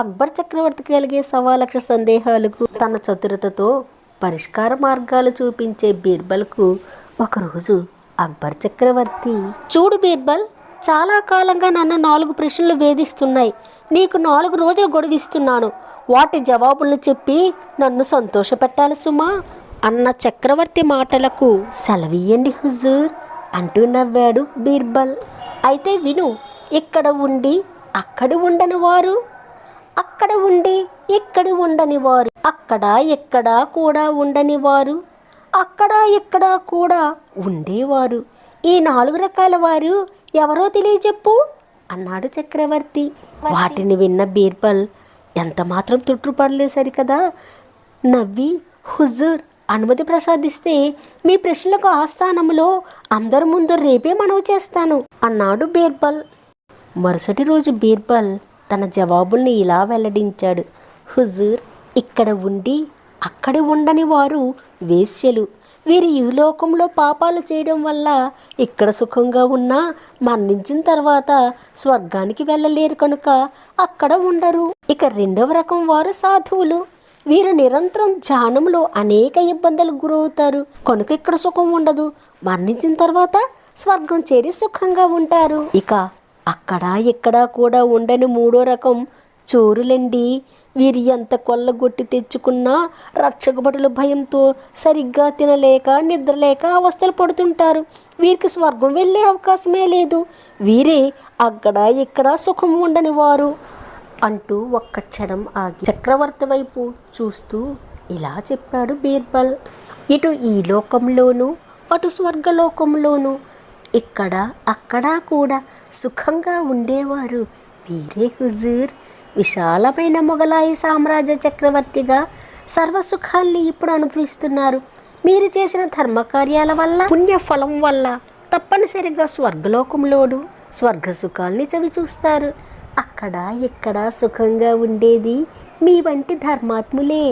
అక్బర్ చక్రవర్తికి కలిగే సవా లక్ష సందేహాలకు తన చతురతతో పరిష్కార మార్గాలు చూపించే బీర్బల్కు ఒకరోజు అక్బర్ చక్రవర్తి చూడు బీర్బల్ చాలా కాలంగా నన్ను నాలుగు ప్రశ్నలు వేధిస్తున్నాయి. నీకు నాలుగు రోజులు గొడవిస్తున్నాను. వాటి జవాబులు చెప్పి నన్ను సంతోషపెట్టాలి సుమా అన్న చక్రవర్తి మాటలకు సెలవియ్యండి హుజూర్ అంటూ నవ్వాడు బీర్బల్. అయితే విను ఇక్కడ ఉండి అక్కడ ఉండని వారు అక్కడ ఉండి ఇక్కడ ఉండని వారు అక్కడ ఎక్కడ కూడా ఉండని వారు అక్కడ ఇక్కడ కూడా ఉండేవారు. ఈ నాలుగు రకాల వారు ఎవరో తెలియచెప్పు? అన్నాడు చక్రవర్తి. వాటిని విన్న బీర్బల్ ఎంత మాత్రం తుట్టుపడలేదు సరికదా? నవ్వి హుజూర్ అనుమతి ప్రసాదిస్తే మీ ప్రశ్నలకు ఆస్థానంలో అందరి ముందు రేపే మనవి చేస్తాను అన్నాడు బీర్బల్. మరుసటి రోజు బీర్బల్ తన జవాబుల్ని ఇలా వెల్లడించాడు. హుజూర్ ఇక్కడ ఉండి అక్కడ ఉండని వారు వేశ్యలు. వీరు ఈ లోకంలో పాపాలు చేయడం వల్ల ఇక్కడ సుఖంగా ఉన్నా మరణించిన తర్వాత స్వర్గానికి వెళ్ళలేరు కనుక అక్కడ ఉండరు. ఇక రెండవ రకం వారు సాధువులు. వీరు నిరంతరం ధ్యానంలో అనేక ఇబ్బందులకు గురవుతారు. కనుక ఇక్కడ సుఖం ఉండదు. మరణించిన తర్వాత స్వర్గం చేరి సుఖంగా ఉంటారు. ఇక అక్కడ ఇక్కడ కూడా ఉండని మూడో రకం చోరులండి. వీరి ఎంత కొల్లగొట్టి తెచ్చుకున్నా రక్షకభటుల భయంతో సరిగ్గా తినలేక నిద్రలేక అవస్థలు పడుతుంటారు. వీరికి స్వర్గం వెళ్ళే అవకాశమే లేదు. వీరే అక్కడ ఇక్కడ సుఖం ఉండని వారు అంటూ ఒక్క క్షణం ఆగి చక్రవర్తి వైపు చూస్తూ ఇలా చెప్పాడు బీర్బల్. ఇటు ఈ లోకంలోనూ అటు స్వర్గలోకంలోనూ ఇక్కడ అక్కడ కూడా సుఖంగా ఉండేవారు. మీరే హుజూర్. విశాలమైన మొఘలాయి సామ్రాజ్య చక్రవర్తిగా సర్వసుఖాల్ని ఇప్పుడు అనుభవిస్తున్నారు. మీరు చేసిన ధర్మకార్యాల వల్ల పుణ్యఫలం వల్ల తప్పనిసరిగా స్వర్గలోకంలోను స్వర్గ సుఖాల్ని చవి చూస్తారు అక్కడ ఇక్కడ సుఖంగా ఉండేది మీ వంటి ధర్మాత్ములే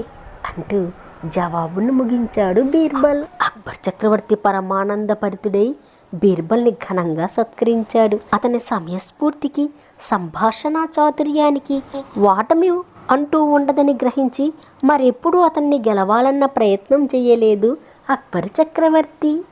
అంటూ జవాబును ముగించాడు బీర్బల్. అక్బర్ చక్రవర్తి పరమానందపరితుడై బీర్బల్ని ఘనంగా సత్కరించాడు. అతని సమయస్ఫూర్తికి సంభాషణ చాతుర్యానికి వాటమి అంటూ ఉండదని గ్రహించి మరెప్పుడూ అతన్ని గెలవాలన్న ప్రయత్నం చేయలేదు అక్బర్ చక్రవర్తి.